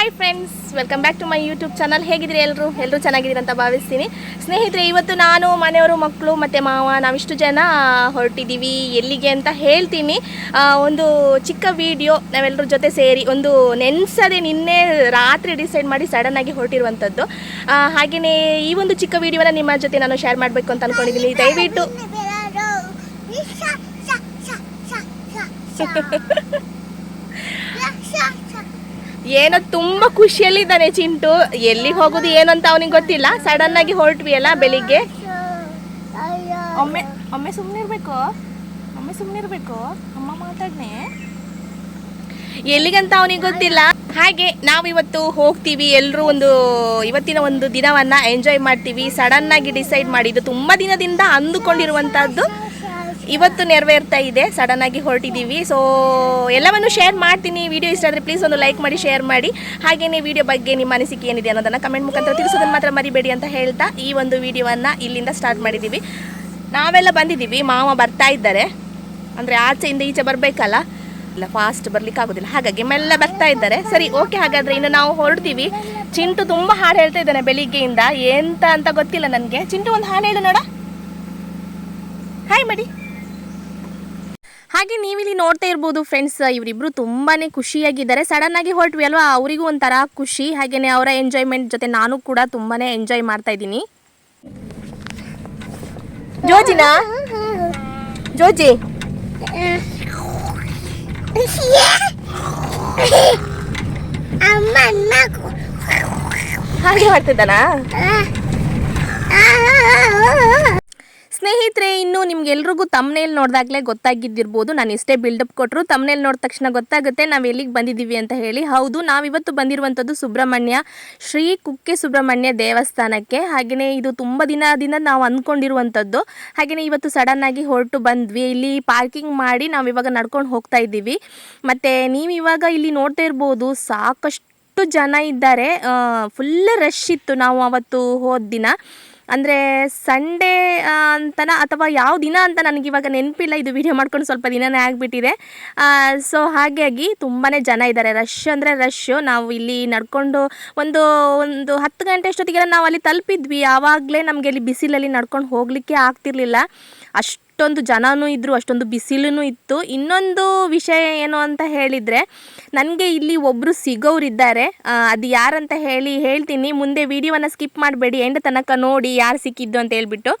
Hi friends welcome back to my YouTube channel ಹೇಗಿದ್ರೆ ಎಲ್ಲರೂ ಎಲ್ಲರೂ ಚೆನ್ನಾಗಿದ್ದೀರಿ ಅಂತ ಭಾವಿಸ್ತೀನಿ. ಸ್ನೇಹಿತರೆ ಇವತ್ತು ನಾನು ಮನೆಯವರು ಮಕ್ಕಳು ಮತ್ತು ಮಾವ ನಾವಿಷ್ಟು ಜನ ಹೊರಟಿದ್ದೀವಿ. ಎಲ್ಲಿಗೆ ಅಂತ ಹೇಳ್ತೀನಿ. ಒಂದು ಚಿಕ್ಕ ವಿಡಿಯೋ ನಾವೆಲ್ಲರ ಜೊತೆ ಸೇರಿ ಒಂದು ನೆನ್ಸದೆ ನಿನ್ನೆ ರಾತ್ರಿ ಡಿಸೈಡ್ ಮಾಡಿ ಸಡನ್ನಾಗಿ ಹೊರಟಿರುವಂಥದ್ದು. ಹಾಗೆಯೇ ಈ ಒಂದು ಚಿಕ್ಕ ವೀಡಿಯೋನ ನಿಮ್ಮ ಜೊತೆ ನಾನು ಶೇರ್ ಮಾಡಬೇಕು ಅಂತ ಅಂದ್ಕೊಂಡಿದ್ದೀನಿ ದಯವಿಟ್ಟು. ಏನೋ ತುಂಬಾ ಖುಷಿಯಲ್ಲಿದ್ದಾನೆ ಚಿಂಟು. ಎಲ್ಲಿಗೆ ಹೋಗೋದು ಏನು ಅಂತ ಅವನಿಗೆ ಗೊತ್ತಿಲ್ಲ. ಸಡನ್ ಆಗಿ ಹೊರಟ್ವಿ ಅಲ್ಲ ಬೆಳಿಗ್ಗೆ. ಒಮ್ಮೆ ಒಮ್ಮೆ ಸುಮ್ಮನೆ ಇರಬೇಕು ಒಮ್ಮೆ ಸುಮ್ಮನೆ ಇರಬೇಕು ಅಮ್ಮ ಮಾತಾಡ್ನೆ. ಎಲ್ಲಿಗಂತ ಅವನಿಗೆ ಗೊತ್ತಿಲ್ಲ. ಹಾಗೆ ನಾವು ಇವತ್ತು ಹೋಗ್ತೀವಿ. ಎಲ್ಲರೂ ಒಂದು ಇವತ್ತಿನ ಒಂದು ದಿನವನ್ನ ಎಂಜಾಯ್ ಮಾಡ್ತೀವಿ. ಸಡನ್ ಆಗಿ ಡಿಸೈಡ್ ಮಾಡಿದ್ದು ತುಂಬ ದಿನದಿಂದ ಅಂದುಕೊಂಡಿರುವಂತಹದ್ದು ಇವತ್ತು ನೆರವೇರ್ತಾ ಇದೆ ಸಡನ್ ಆಗಿ ಹೊರಟಿದ್ದೀವಿ ಸೊ ಎಲ್ಲವನ್ನು ಶೇರ್ ಮಾಡ್ತೀನಿ. ವಿಡಿಯೋ ಇಷ್ಟ ಆದರೆ ಪ್ಲೀಸ್ ಒಂದು ಲೈಕ್ ಮಾಡಿ ಶೇರ್ ಮಾಡಿ. ಹಾಗೆಯೇ ವಿಡಿಯೋ ಬಗ್ಗೆ ನಿಮ್ಮ ಅನಿಸಿಕೆ ಏನಿದೆ ಅನ್ನೋದನ್ನು ಕಮೆಂಟ್ ಮುಖಾಂತರ ತಿಳಿಸೋದನ್ನು ಮಾತ್ರ ಮರಿಬೇಡಿ ಅಂತ ಹೇಳ್ತಾ ಈ ಒಂದು ವಿಡಿಯೋವನ್ನು ಇಲ್ಲಿಂದ ಸ್ಟಾರ್ಟ್ ಮಾಡಿದ್ದೀವಿ ನಾವೆಲ್ಲ ಬಂದಿದ್ದೀವಿ ಮಾವ ಬರ್ತಾ ಇದ್ದಾರೆ. ಅಂದರೆ ಆಚೆಯಿಂದ ಈಚೆ ಬರಬೇಕಲ್ಲ? ಇಲ್ಲ ಫಾಸ್ಟ್ ಬರ್ಲಿಕ್ಕೆ ಆಗೋದಿಲ್ಲ. ಹಾಗಾಗಿ ಮೆಲ್ಲ ಬರ್ತಾ ಇದ್ದಾರೆ. ಸರಿ ಓಕೆ ಹಾಗಾದರೆ ಇನ್ನು ನಾವು ಹೊರಡ್ತೀವಿ. ಚಿಂಟು ತುಂಬ ಹಾಡು ಹೇಳ್ತಾ ಇದ್ದಾನೆ ಬೆಳಿಗ್ಗೆಯಿಂದ. ಎಂತ ಅಂತ ಗೊತ್ತಿಲ್ಲ ನನಗೆ. ಚಿಂಟು, ಒಂದು ಹಾಡು ಹೇಳು ನೋಡ. ಹಾಯ್ ಮಾಡಿ. ಹಾಗೆ ನೀವಿಲ್ಲಿ ನೋಡ್ತಾ ಇರ್ಬೋದು ಫ್ರೆಂಡ್ಸ್ ಇವರಿಬ್ರು ತುಂಬಾನೇ ಖುಷಿಯಾಗಿದ್ದಾರೆ ಸಡನ್ ಆಗಿ ಹೊರಟ್ವಿ ಅಲ್ವಾ ಅವರಿಗೂ ಒಂಥರ ಖುಷಿ ಹಾಗೇನೆ ಅವರ ಎಂಜಾಯ್ಮೆಂಟ್ ಜೊತೆ ನಾನು ಕೂಡ ತುಂಬಾನೇ ಎಂಜಾಯ್ ಮಾಡ್ತಾ ಇದ್ದೀನಿ ಜೋಜಿನಾ ಜೋಜಿ ಹಾಗೆ ಮಾಡ್ತಿದ್ದಾನಾ ಸ್ನೇಹಿತರೆ, ಇನ್ನು ನಿಮ್ಗೆಲ್ರಿಗೂ ತಮ್ನೇಲ್ ನೋಡಿದಾಗಲೇ ಗೊತ್ತಾಗಿದ್ದಿರ್ಬೋದು. ನಾನು ಎಷ್ಟೇ ಬಿಲ್ಡಪ್ ಕೊಟ್ಟರು ತಮ್ನೇಲ್ ನೋಡಿದ ತಕ್ಷಣ ಗೊತ್ತಾಗುತ್ತೆ. ನಾವು ಎಲ್ಲಿಗೆ ಬಂದಿದ್ದೀವಿ ಅಂತ ಹೇಳಿ. ಹೌದು, ನಾವಿವತ್ತು ಬಂದಿರುವಂಥದ್ದು ಸುಬ್ರಹ್ಮಣ್ಯ, ಶ್ರೀ ಕುಕ್ಕೆ ಸುಬ್ರಹ್ಮಣ್ಯ ದೇವಸ್ಥಾನಕ್ಕೆ. ಹಾಗೆಯೇ ಇದು ತುಂಬ ದಿನದಿಂದ ನಾವು ಅಂದ್ಕೊಂಡಿರುವಂಥದ್ದು ಹಾಗೆಯೇ ಇವತ್ತು ಸಡನ್ನಾಗಿ ಹೊರಟು ಬಂದ್ವಿ. ಇಲ್ಲಿ ಪಾರ್ಕಿಂಗ್ ಮಾಡಿ ನಾವು ಇವಾಗ ನಡ್ಕೊಂಡು ಹೋಗ್ತಾ ಇದ್ದೀವಿ. ಮತ್ತು ನೀವು ಇವಾಗ ಇಲ್ಲಿ ನೋಡ್ತಾ ಇರ್ಬೋದು, ಸಾಕಷ್ಟು ಜನ ಇದ್ದಾರೆ. ಫುಲ್ ರಶ್ ಇತ್ತು ನಾವು ಅವತ್ತು ಹೋದ ದಿನ. ಅಂದರೆ ಸಂಡೇ ಅಂತನ ಅಥವಾ ಯಾವ ದಿನ ಅಂತ ನನಗೆ ಇವಾಗ ನೆನಪಿಲ್ಲ. ಇದು ವಿಡಿಯೋ ಮಾಡ್ಕೊಂಡು ಸ್ವಲ್ಪ ದಿನನೇ ಆಗಿಬಿಟ್ಟಿದೆ. ಸೊ ಹಾಗಾಗಿ ತುಂಬಾ ಜನ ಇದ್ದಾರೆ ರಶ್ ಅಂದರೆ ರಶ್ಶು ನಾವು ಇಲ್ಲಿ ನಡ್ಕೊಂಡು ಒಂದು ಒಂದು ಹತ್ತು ಗಂಟೆ ಅಷ್ಟೊತ್ತಿಗೆಲ್ಲ ನಾವು ಅಲ್ಲಿ ತಲುಪಿದ್ವಿ. ಆವಾಗಲೇ ನಮಗೆ ಅಲ್ಲಿ ಬಿಸಿಲಲ್ಲಿ ನಡ್ಕೊಂಡು ಹೋಗಲಿಕ್ಕೆ ಆಗ್ತಿರ್ಲಿಲ್ಲ. ಅಷ್ಟೊಂದು ಜನನೂ ಇದ್ದರು ಅಷ್ಟೊಂದು ಬಿಸಿಲೂ ಇತ್ತು. ಇನ್ನೊಂದು ವಿಷಯ ಏನು ಅಂತ ಹೇಳಿದರೆ, ನನಗೆ ಇಲ್ಲಿ ಒಬ್ಬರು ಸಿಗೋರಿದ್ದಾರೆ. ಅದು ಯಾರಂತ ಹೇಳಿ ಹೇಳ್ತೀನಿ. ಮುಂದೆ ವಿಡಿಯೋನ ಸ್ಕಿಪ್ ಮಾಡಬೇಡಿ, ಎಂಡ್ ತನಕ ನೋಡಿ ಯಾರು ಸಿಕ್ಕಿದ್ದು ಅಂತ ಹೇಳ್ಬಿಟ್ಟು.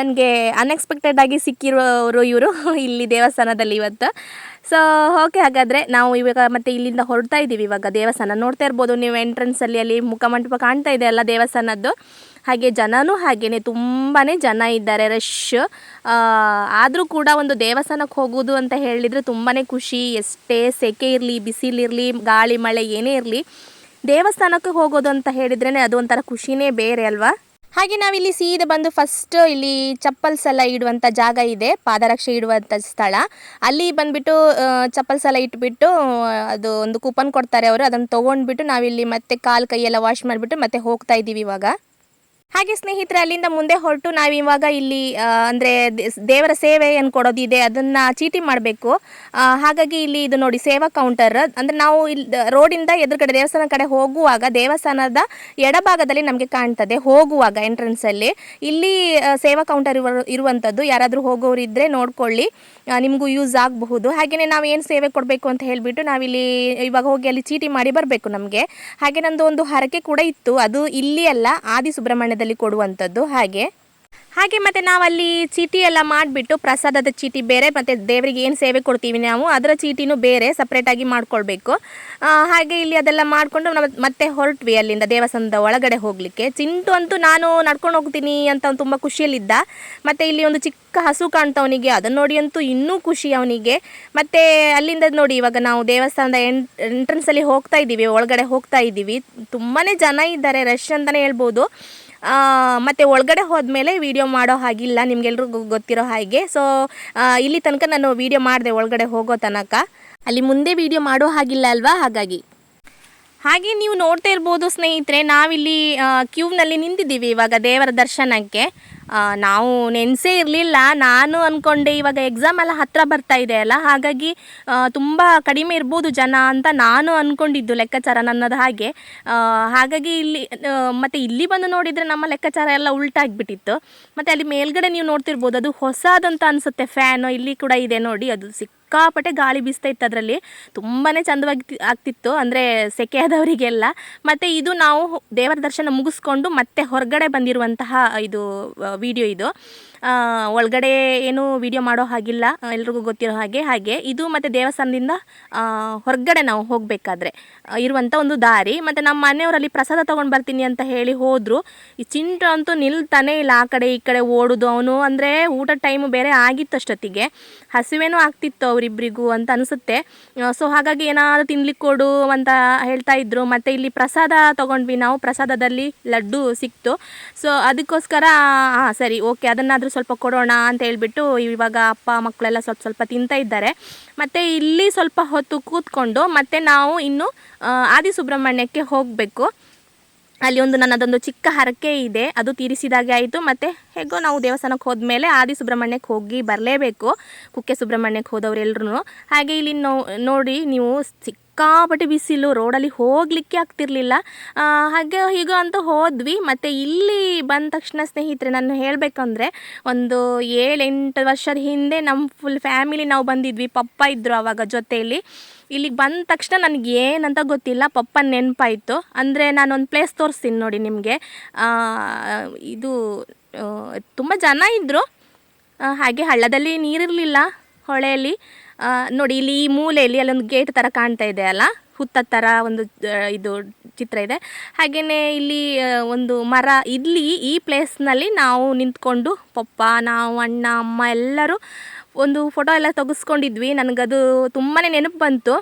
ನನಗೆ ಅನ್ಎಕ್ಸ್ಪೆಕ್ಟೆಡ್ ಆಗಿ ಸಿಕ್ಕಿರೋರು ಇವರು ಇಲ್ಲಿ ದೇವಸ್ಥಾನದಲ್ಲಿ ಇವತ್ತು. ಸೊ ಓಕೆ ಹಾಗಾದರೆ ನಾವು ಇವಾಗ ಮತ್ತೆ ಇಲ್ಲಿಂದ ಹೊರಡ್ತಾ ಇದ್ದೀವಿ ಇವಾಗ ದೇವಸ್ಥಾನ ನೋಡ್ತಾ ಇರ್ಬೋದು. ನೀವು ಎಂಟ್ರೆನ್ಸಲ್ಲಿ ಅಲ್ಲಿ ಮುಖಮಂಟಪ ಕಾಣ್ತಾ ಇದೆ ಅಲ್ಲ ದೇವಸ್ಥಾನದ್ದು. ಹಾಗೆ ಜನನೂ ಹಾಗೇನೆ ತುಂಬಾ ಜನ ಇದ್ದಾರೆ ರಶ್. ಆದರೂ ಕೂಡ ಒಂದು ದೇವಸ್ಥಾನಕ್ಕೆ ಹೋಗೋದು ಅಂತ ಹೇಳಿದರೆ ತುಂಬಾ ಖುಷಿ. ಎಷ್ಟೇ ಸೆಕೆ ಇರಲಿ, ಬಿಸಿಲಿರಲಿ, ಗಾಳಿ, ಮಳೆ ಏನೇ ಇರಲಿ, ದೇವಸ್ಥಾನಕ್ಕೆ ಹೋಗೋದು ಅಂತ ಹೇಳಿದ್ರೇ ಅದು ಒಂಥರ ಖುಷಿನೇ ಬೇರೆ ಅಲ್ವಾ? ಹಾಗೆ ನಾವಿಲ್ಲಿ ಸೀದಾ ಬಂದು ಫಸ್ಟ್ ಇಲ್ಲಿ ಚಪ್ಪಲ್ಸ್ ಎಲ್ಲ ಇಡುವಂಥ ಜಾಗ ಇದೆ, ಪಾದರಕ್ಷೆ ಇಡುವಂಥ ಸ್ಥಳ. ಅಲ್ಲಿ ಬಂದುಬಿಟ್ಟು ಚಪ್ಪಲ್ಸ್ ಎಲ್ಲ ಇಟ್ಬಿಟ್ಟು, ಅದು ಒಂದು ಕೂಪನ್ ಕೊಡ್ತಾರೆ ಅವರು. ಅದನ್ನು ತೊಗೊಂಡ್ಬಿಟ್ಟು ನಾವಿಲ್ಲಿ ಮತ್ತೆ ಕಾಲು ಕೈಯೆಲ್ಲ ವಾಶ್ ಮಾಡಿಬಿಟ್ಟು ಮತ್ತೆ ಹೋಗ್ತಾ ಇದ್ದೀವಿ ಇವಾಗ. ಹಾಗೆ ಸ್ನೇಹಿತರೆ, ಅಲ್ಲಿಂದ ಮುಂದೆ ಹೊರಟು ನಾವಿವಾಗ ಇಲ್ಲಿ ಅಂದರೆ ದೇವರ ಸೇವೆ ಏನು ಕೊಡೋದಿದೆ, ಅದನ್ನ ಚೀಟಿ ಮಾಡಬೇಕು. ಹಾಗಾಗಿ ಇಲ್ಲಿ ಇದು ನೋಡಿ ಸೇವಾ ಕೌಂಟರ್ ಅಂದ್ರೆ ನಾವು ಇಲ್ಲಿ ರೋಡಿಂದ ಎದುರುಗಡೆ, ದೇವಸ್ಥಾನ ಕಡೆ ಹೋಗುವಾಗ, ದೇವಸ್ಥಾನದ ಎಡಭಾಗದಲ್ಲಿ ನಮಗೆ ಕಾಣ್ತದೆ, ಹೋಗುವಾಗ ಎಂಟ್ರೆನ್ಸ್ ಅಲ್ಲಿ. ಇಲ್ಲಿ ಸೇವಾ ಕೌಂಟರ್ ಇರುವ ಇರುವಂಥದ್ದು ಯಾರಾದರೂ ಹೋಗೋರು ಇದ್ರೆ ನೋಡ್ಕೊಳ್ಳಿ ನಿಮಗೂ ಯೂಸ್ ಆಗಬಹುದು. ಹಾಗೆಯೇ ನಾವು ಏನು ಸೇವೆ ಕೊಡಬೇಕು ಅಂತ ಹೇಳಿಬಿಟ್ಟು ನಾವಿಲ್ಲಿ ಇವಾಗ ಹೋಗಿ ಅಲ್ಲಿ ಚೀಟಿ ಮಾಡಿ ಬರಬೇಕು ನಮಗೆ. ಹಾಗೆ ನಂದು ಒಂದು ಹರಕೆ ಕೂಡ ಇತ್ತು, ಅದು ಇಲ್ಲಿ ಅಲ್ಲ ಆದಿ ಸುಬ್ರಹ್ಮಣ್ಯದಲ್ಲಿ ಕೊಡುವಂಥದ್ದು ಹಾಗೆ. ಹಾಗೆ ಮತ್ತೆ ನಾವಲ್ಲಿ ಚೀಟಿ ಎಲ್ಲ ಮಾಡಿಬಿಟ್ಟು ಪ್ರಸಾದದ ಚೀಟಿ ಬೇರೆ, ಮತ್ತು ದೇವರಿಗೆ ಏನು ಸೇವೆ ಕೊಡ್ತೀವಿ ನಾವು, ಅದರ ಚೀಟಿನೂ ಬೇರೆ ಸಪ್ರೇಟಾಗಿ ಮಾಡ್ಕೊಳ್ಬೇಕು. ಹಾಗೆ ಇಲ್ಲಿ ಅದೆಲ್ಲ ಮಾಡಿಕೊಂಡು ನಾವು ಮತ್ತೆ ಹೊರಟ್ವಿ ಅಲ್ಲಿಂದ ದೇವಸ್ಥಾನದ ಒಳಗಡೆ ಹೋಗಲಿಕ್ಕೆ. ಚಿಂಟು ಅಂತೂ ನಾನು ನಡ್ಕೊಂಡು ಹೋಗ್ತೀನಿ ಅಂತ ಅವ್ನು ತುಂಬ ಖುಷಿಯಲ್ಲಿದ್ದ. ಮತ್ತು ಇಲ್ಲಿ ಒಂದು ಚಿಕ್ಕ ಹಸು ಕಾಣ್ತಾ ಅವನಿಗೆ ಅದನ್ನು ನೋಡಿ ಅಂತೂ ಇನ್ನೂ ಖುಷಿ ಅವನಿಗೆ. ಮತ್ತು ಅಲ್ಲಿಂದ ನೋಡಿ ಇವಾಗ ನಾವು ದೇವಸ್ಥಾನದ ಎಂಟ್ರೆನ್ಸಲ್ಲಿ ಹೋಗ್ತಾ ಇದ್ದೀವಿ ಒಳಗಡೆ ಹೋಗ್ತಾ ಇದ್ದೀವಿ ತುಂಬಾ ಜನ ಇದ್ದಾರೆ ರಶ್ ಅಂತಲೇ ಹೇಳ್ಬೋದು. ಮತ್ತೆ ಒಳಗಡೆ ಹೋದ್ಮೇಲೆ ವಿಡಿಯೋ ಮಾಡೋ ಹಾಗಿಲ್ಲ, ನಿಮ್ಗೆಲ್ರಿಗೂ ಗೊತ್ತಿರೋ ಹಾಗೆ. ಸೊ ಇಲ್ಲಿ ತನಕ ನಾನು ವಿಡಿಯೋ ಮಾಡಿದೆ ಒಳಗಡೆ ಹೋಗೋ ತನಕ. ಅಲ್ಲಿ ಮುಂದೆ ವಿಡಿಯೋ ಮಾಡೋ ಹಾಗಿಲ್ಲ ಅಲ್ವಾ? ಹಾಗಾಗಿ. ಹಾಗೆ ನೀವು ನೋಡ್ತಾ ಇರ್ಬೋದು ಸ್ನೇಹಿತರೆ, ನಾವಿಲ್ಲಿ ಕ್ಯೂವ್ನಲ್ಲಿ ನಿಂತಿದ್ದೀವಿ ಇವಾಗ ದೇವರ ದರ್ಶನಕ್ಕೆ. ನಾವು ನೆನೆಸೇ ಇರಲಿಲ್ಲ. ನಾನು ಅಂದ್ಕೊಂಡೆ ಇವಾಗ ಎಕ್ಸಾಮ್ ಎಲ್ಲ ಹತ್ತಿರ ಬರ್ತಾ ಇದೆ ಅಲ್ಲ? ಹಾಗಾಗಿ ತುಂಬ ಕಡಿಮೆ ಇರ್ಬೋದು ಜನ ಅಂತ ನಾನು ಅಂದ್ಕೊಂಡಿದ್ದು ಲೆಕ್ಕಾಚಾರ ನನ್ನದು ಹಾಗೆ. ಹಾಗಾಗಿ ಇಲ್ಲಿ ಮತ್ತು ಇಲ್ಲಿ ಬಂದು ನೋಡಿದರೆ ನಮ್ಮ ಲೆಕ್ಕಾಚಾರ ಎಲ್ಲ ಉಲ್ಟಾಗಿಬಿಟ್ಟಿತ್ತು ಮತ್ತು ಅಲ್ಲಿ ಮೇಲ್ಗಡೆ ನೀವು ನೋಡ್ತಿರ್ಬೋದು, ಅದು ಹೊಸದಂತ ಅನಿಸುತ್ತೆ. ಫ್ಯಾನು ಇಲ್ಲಿ ಕೂಡ ಇದೆ ನೋಡಿ, ಅದು ಸಿಕ್ಕಾಪಟ್ಟೆ ಗಾಳಿ ಬೀಸ್ತಾ ಇತ್ತು ಅದರಲ್ಲಿ. ತುಂಬಾ ಚಂದವಾಗಿ ಆಗ್ತಿತ್ತು, ಅಂದರೆ ಸೆಕೆ ಆದವರಿಗೆಲ್ಲ ಮತ್ತು ಇದು ನಾವು ದೇವರ ದರ್ಶನ ಮುಗಿಸ್ಕೊಂಡು ಮತ್ತೆ ಹೊರಗಡೆ ಬಂದಿರುವಂತಹ ಇದು ವಿಡಿಯೋ ಇದು. ಒಳಗಡೆ ಏನು ವಿಡಿಯೋ ಮಾಡೋ ಹಾಗಿಲ್ಲ. ಎಲ್ರಿಗೂ ಗೊತ್ತಿರೋ ಹಾಗೆ ಹಾಗೆ. ಇದು ಮತ್ತು ದೇವಸ್ಥಾನದಿಂದ ಹೊರಗಡೆ ನಾವು ಹೋಗಬೇಕಾದ್ರೆ ಇರುವಂಥ ಒಂದು ದಾರಿ. ಮತ್ತು ನಮ್ಮ ಮನೆಯವರಲ್ಲಿ ಪ್ರಸಾದ ತೊಗೊಂಡು ಬರ್ತೀನಿ ಅಂತ ಹೇಳಿ ಹೋದರು. ಈ ಚಿಂಟು ಅಂತೂ ನಿಲ್ತಾನೆ ಇಲ್ಲ ಆ ಕಡೆ ಈ ಕಡೆ ಓಡೋದು. ಅವನು ಅಂದರೆ ಊಟ ಟೈಮು ಬೇರೆ ಆಗಿತ್ತು ಅಷ್ಟೊತ್ತಿಗೆ. ಹಸಿವೇನೂ ಆಗ್ತಿತ್ತು ಅವರಿಬ್ಬರಿಗೂ ಅಂತ ಅನಿಸುತ್ತೆ. ಸೊ ಹಾಗಾಗಿ ಏನಾದರೂ ತಿನ್ಲಿಕ್ಕೆ ಕೊಡು ಅಂತ ಹೇಳ್ತಾ ಇದ್ರು. ಮತ್ತು ಇಲ್ಲಿ ಪ್ರಸಾದ ತೊಗೊಂಡ್ವಿ ನಾವು. ಪ್ರಸಾದದಲ್ಲಿ ಲಡ್ಡು ಸಿಕ್ತು. ಸೊ ಅದಕ್ಕೋಸ್ಕರ ಹಾಂ ಸರಿ ಓಕೆ ಅದನ್ನಾದರೂ ಸ್ವಲ್ಪ ಕೊಡೋಣ ಅಂತ ಹೇಳ್ಬಿಟ್ಟು ಇವಾಗ ಅಪ್ಪ ಮಕ್ಕಳೆಲ್ಲ ಸ್ವಲ್ಪ ಸ್ವಲ್ಪ ತಿಂತಾ ಇದ್ದಾರೆ. ಮತ್ತು ಇಲ್ಲಿ ಸ್ವಲ್ಪ ಹೊತ್ತು ಕೂತ್ಕೊಂಡು ಮತ್ತೆ ನಾವು ಇನ್ನು ಆದಿಸುಬ್ರಹ್ಮಣ್ಯಕ್ಕೆ ಆದಿ ಸುಬ್ರಹ್ಮಣ್ಯಕ್ಕೆ ಹೋಗಬೇಕು. ಅಲ್ಲಿ ಒಂದು ನನ್ನದೊಂದು ಚಿಕ್ಕ ಹರಕೆ ಇದೆ. ಅದು ತೀರಿಸಿದಾಗೆ ಆಯಿತು. ಮತ್ತು ಹೇಗೋ ನಾವು ದೇವಸ್ಥಾನಕ್ಕೆ ಹೋದ್ಮೇಲೆ ಆದಿ ಸುಬ್ರಹ್ಮಣ್ಯಕ್ಕೆ ಹೋಗಿ ಬರಲೇಬೇಕು. ಕುಕ್ಕೆ ಸುಬ್ರಹ್ಮಣ್ಯಕ್ಕೆ ಹೋದವರೆಲ್ಲರೂ ಹಾಗೆ ಇಲ್ಲಿ ನೋಡಿ ನೀವು ಸಿಕ್ಕಾಪಟ್ಟೆ ಬಿಸಿಲು ರೋಡಲ್ಲಿ ಹೋಗಲಿಕ್ಕೆ ಆಗ್ತಿರಲಿಲ್ಲ. ಹಾಗೆ ಹೀಗೋ ಅಂತೂ ಹೋದ್ವಿ. ಮತ್ತು ಇಲ್ಲಿ ಬಂದ ತಕ್ಷಣ ಸ್ನೇಹಿತರೆ, ನಾನು ಹೇಳಬೇಕಂದ್ರೆ ಒಂದು ಏಳೆಂಟು ವರ್ಷದ ಹಿಂದೆ ನಮ್ಮ ಫುಲ್ ಫ್ಯಾಮಿಲಿ ನಾವು ಬಂದಿದ್ವಿ. ಪಪ್ಪ ಇದ್ದರು ಆವಾಗ ಜೊತೆಯಲ್ಲಿ ಇಲ್ಲಿಗೆ ಬಂದ ತಕ್ಷಣ ನನಗೆ ಏನಂತ ಗೊತ್ತಿಲ್ಲ. ಪಪ್ಪ ನೆನಪಾಯಿತು. ಅಂದರೆ ನಾನೊಂದು ಪ್ಲೇಸ್ ತೋರಿಸ್ತೀನಿ ನೋಡಿ ನಿಮಗೆ. ಇದು ತುಂಬ ಜನ ಇದ್ದರು ಹಾಗೆ ಹಳ್ಳದಲ್ಲಿ ನೀರಿರಲಿಲ್ಲ ಹೊಳೆಯಲ್ಲಿ. ನೋಡಿ, ಇಲ್ಲಿ ಈ ಮೂಲೆಯಲ್ಲಿ ಅಲ್ಲೊಂದು ಗೇಟ್ ಥರ ಕಾಣ್ತಾ ಇದೆ ಅಲ್ಲ? ಹುತ್ತ ಥರ ಒಂದು ಇದು ಚಿತ್ರ ಇದೆ. ಹಾಗೆಯೇ ಇಲ್ಲಿ ಒಂದು ಮರ. ಇಲ್ಲಿ ಈ ಪ್ಲೇಸ್ನಲ್ಲಿ ನಾವು ನಿಂತ್ಕೊಂಡು ಪಪ್ಪ, ನಾವು, ಅಣ್ಣ, ಅಮ್ಮ ಎಲ್ಲರೂ ಒಂದು ಫೋಟೋ ಎಲ್ಲ ತೆಗೆಸ್ಕೊಂಡಿದ್ವಿ. ನನಗದು ತುಂಬಾ ನೆನಪು ಬಂತು.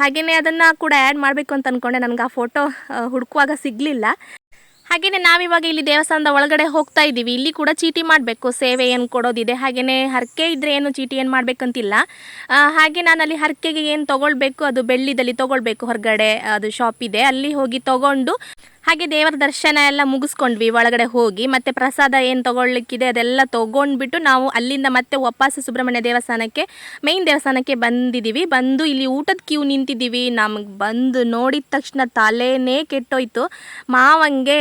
ಹಾಗೆಯೇ ಅದನ್ನು ಕೂಡ ಆ್ಯಡ್ ಮಾಡಬೇಕು ಅಂತ ಅಂದ್ಕೊಂಡೆ ನನಗೆ ಆ ಫೋಟೋ ಹುಡುಕುವಾಗ ಸಿಗಲಿಲ್ಲ. ಹಾಗೆಯೇ ನಾವಿವಾಗ ಇಲ್ಲಿ ದೇವಸ್ಥಾನದ ಒಳಗಡೆ ಹೋಗ್ತಾ ಇದ್ದೀವಿ. ಇಲ್ಲಿ ಕೂಡ ಚೀಟಿ ಮಾಡಬೇಕು. ಸೇವೆ ಏನು ಕೊಡೋದಿದೆ. ಹಾಗೆಯೇ ಹರಕೆ ಇದ್ದರೆ ಏನು ಚೀಟಿ ಏನು ಮಾಡಬೇಕಂತಿಲ್ಲ. ಹಾಗೆ ನಾನು ಅಲ್ಲಿ ಹರಕೆಗೆ ಏನು ತೊಗೊಳ್ಬೇಕು? ಅದು ಬೆಳ್ಳಿದಲ್ಲಿ ತೊಗೊಳ್ಬೇಕು ಹೊರಗಡೆ. ಅದು ಶಾಪ್ ಇದೆ. ಅಲ್ಲಿ ಹೋಗಿ ತೊಗೊಂಡು ಹಾಗೆ ದೇವರ ದರ್ಶನ ಎಲ್ಲ ಮುಗಿಸ್ಕೊಂಡ್ವಿ, ಒಳಗಡೆ ಹೋಗಿ. ಮತ್ತೆ ಪ್ರಸಾದ ಏನು ತೊಗೊಳ್ಲಿಕ್ಕಿದೆ ಅದೆಲ್ಲ ತೊಗೊಂಡ್ಬಿಟ್ಟು ನಾವು ಅಲ್ಲಿಂದ ಮತ್ತೆ ವಾಪಸ್ ಸುಬ್ರಹ್ಮಣ್ಯ ದೇವಸ್ಥಾನಕ್ಕೆ ಮೇಯ್ನ್ ದೇವಸ್ಥಾನಕ್ಕೆ ಬಂದಿದ್ದೀವಿ ಬಂದು ಇಲ್ಲಿ ಊಟದ ಕ್ಯೂ ನಿಂತಿದ್ದೀವಿ ನಮಗೆ ಬಂದು ನೋಡಿದ ತಕ್ಷಣ ತಲೆನೇ ಕೆಟ್ಟೋಯ್ತು. ಮಾವಂಗೆ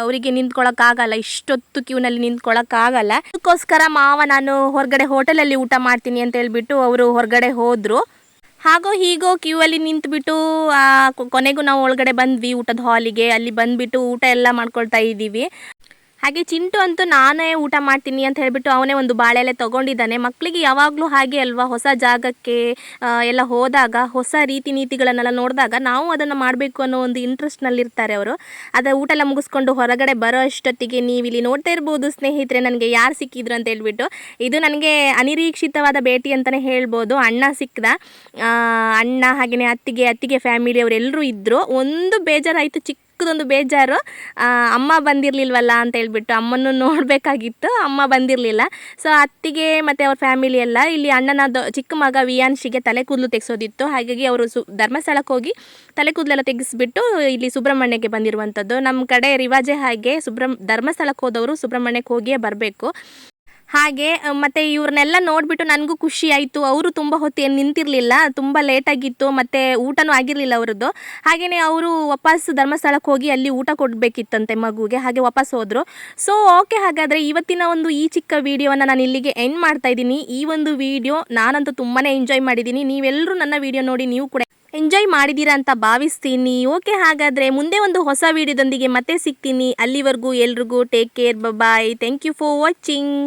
ಅವರಿಗೆ ನಿಂತ್ಕೊಳ್ಳೋಕ್ಕಾಗಲ್ಲ ಇಷ್ಟೊತ್ತು ಕ್ಯೂನಲ್ಲಿ ನಿಂತ್ಕೊಳ್ಳೋಕ್ಕಾಗಲ್ಲ ಅದಕ್ಕೋಸ್ಕರ ಮಾವ ನಾನು ಹೊರಗಡೆ ಹೋಟೆಲಲ್ಲಿ ಊಟ ಮಾಡ್ತೀನಿ ಅಂತ ಹೇಳ್ಬಿಟ್ಟು ಅವರು ಹೊರಗಡೆ ಹೋದರು. ಹಾಗೋ ಹೀಗೋ ಕ್ಯೂ ಅಲ್ಲಿ ನಿಂತ್ಬಿಟ್ಟು ಕೊನೆಗೂ ನಾವು ಒಳಗಡೆ ಬಂದ್ವಿ ಊಟದ ಹಾಲಿಗೆ ಅಲ್ಲಿ ಬಂದ್ಬಿಟ್ಟು ಊಟ ಎಲ್ಲ ಮಾಡ್ಕೊಳ್ತಾ ಇದ್ದೀವಿ. ಹಾಗೆ ಚಿಂಟು ಅಂತೂ ನಾನೇ ಊಟ ಮಾಡ್ತೀನಿ ಅಂತ ಹೇಳಿಬಿಟ್ಟು ಅವನೇ ಒಂದು ಬಾಳೆಲೆ ತೊಗೊಂಡಿದ್ದಾನೆ. ಮಕ್ಕಳಿಗೆ ಯಾವಾಗಲೂ ಹಾಗೆ ಅಲ್ವಾ? ಹೊಸ ಜಾಗಕ್ಕೆ ಎಲ್ಲ ಹೋದಾಗ, ಹೊಸ ರೀತಿ ನೀತಿಗಳನ್ನೆಲ್ಲ ನೋಡಿದಾಗ ನಾವು ಅದನ್ನು ಮಾಡಬೇಕು ಅನ್ನೋ ಒಂದು ಇಂಟ್ರೆಸ್ಟ್ನಲ್ಲಿರ್ತಾರೆ ಅವರು. ಅದು ಊಟ ಎಲ್ಲ ಮುಗಿಸ್ಕೊಂಡು ಹೊರಗಡೆ ಬರೋ ಅಷ್ಟೊತ್ತಿಗೆ ನೀವು ಇಲ್ಲಿ ನೋಡ್ತಾ ಇರ್ಬೋದು ಸ್ನೇಹಿತರೆ, ನನಗೆ ಯಾರು ಸಿಕ್ಕಿದ್ರು ಅಂತ ಹೇಳ್ಬಿಟ್ಟು. ಇದು ನನಗೆ ಅನಿರೀಕ್ಷಿತವಾದ ಭೇಟಿ ಅಂತಲೇ ಹೇಳ್ಬೋದು. ಅಣ್ಣ ಸಿಕ್ಕಿದ ಅಣ್ಣ ಹಾಗೆಯೇ ಅತ್ತಿಗೆ ಅತ್ತಿಗೆ ಫ್ಯಾಮಿಲಿ ಅವರೆಲ್ಲರೂ ಇದ್ದರು ಒಂದು ಬೇಜಾರಾಯಿತು ಚಿಕ್ಕದೊಂದು ಬೇಜಾರು. ಅಮ್ಮ ಬಂದಿರಲಿಲ್ವಲ್ಲ ಅಂತ ಹೇಳ್ಬಿಟ್ಟು ಅಮ್ಮನ್ನು ನೋಡಬೇಕಾಗಿತ್ತು, ಅಮ್ಮ ಬಂದಿರಲಿಲ್ಲ. ಸೊ ಅತ್ತಿಗೆ ಮತ್ತು ಅವ್ರ ಫ್ಯಾಮಿಲಿ ಎಲ್ಲ ಇಲ್ಲಿ ಅಣ್ಣನ ಚಿಕ್ಕ ಮಗ ವಿಯಾನ್ಶಿಗೆ ತಲೆ ಕೂದಲು ತೆಗೆಸೋದಿತ್ತು. ಹಾಗಾಗಿ ಅವರು ಸು, ಧರ್ಮಸ್ಥಳಕ್ಕೆ ಹೋಗಿ ತಲೆ ಕೂದಲೆಲ್ಲ ತೆಗೆಸ್ಬಿಟ್ಟು ಇಲ್ಲಿ ಸುಬ್ರಹ್ಮಣ್ಯಕ್ಕೆ ಬಂದಿರುವಂಥದ್ದು. ನಮ್ಮ ಕಡೆ ರಿವಾಜೆ ಹಾಗೆ ಸುಬ್ರಹ್ಮ ಧರ್ಮಸ್ಥಳಕ್ಕೆ ಹೋದವರು ಸುಬ್ರಹ್ಮಣ್ಯಕ್ಕೆ ಹೋಗಿಯೇ ಬರಬೇಕು. ಹಾಗೆ ಮತ್ತೆ ಇವ್ರನ್ನೆಲ್ಲ ನೋಡಿಬಿಟ್ಟು ನನಗೂ ಖುಷಿ ಆಯಿತು. ಅವರು ತುಂಬ ಹೊತ್ತು ಏನು ನಿಂತಿರಲಿಲ್ಲ. ತುಂಬ ಲೇಟಾಗಿತ್ತು ಮತ್ತು ಊಟನೂ ಆಗಿರಲಿಲ್ಲ ಅವರದ್ದು. ಹಾಗೆಯೇ ಅವರು ವಾಪಸ್ ಧರ್ಮಸ್ಥಳಕ್ಕೆ ಹೋಗಿ ಅಲ್ಲಿ ಊಟ ಕೊಡಬೇಕಿತ್ತಂತೆ ಮಗುಗೆ. ಹಾಗೆ ವಾಪಸ್ ಹೋದರು. ಸೊ ಓಕೆ ಹಾಗಾದರೆ ಇವತ್ತಿನ ಒಂದು ಈ ಚಿಕ್ಕ ವೀಡಿಯೋವನ್ನು ನಾನು ಇಲ್ಲಿಗೆ ಎಂಡ್ ಮಾಡ್ತಾ ಇದ್ದೀನಿ. ಈ ಒಂದು ವೀಡಿಯೋ ನಾನಂತೂ ತುಂಬಾ ಎಂಜಾಯ್ ಮಾಡಿದ್ದೀನಿ. ನೀವೆಲ್ಲರೂ ನನ್ನ ವಿಡಿಯೋ ನೋಡಿ ನೀವು ಕೂಡ ಎಂಜಾಯ್ ಮಾಡಿದ್ದೀರಾ ಅಂತ ಭಾವಿಸ್ತೀನಿ. ಓಕೆ ಹಾಗಾದರೆ ಮುಂದೆ ಒಂದು ಹೊಸ ವೀಡಿಯೋದೊಂದಿಗೆ ಮತ್ತೆ ಸಿಗ್ತೀನಿ. ಅಲ್ಲಿವರೆಗೂ ಎಲ್ರಿಗೂ take care bye thank you for watching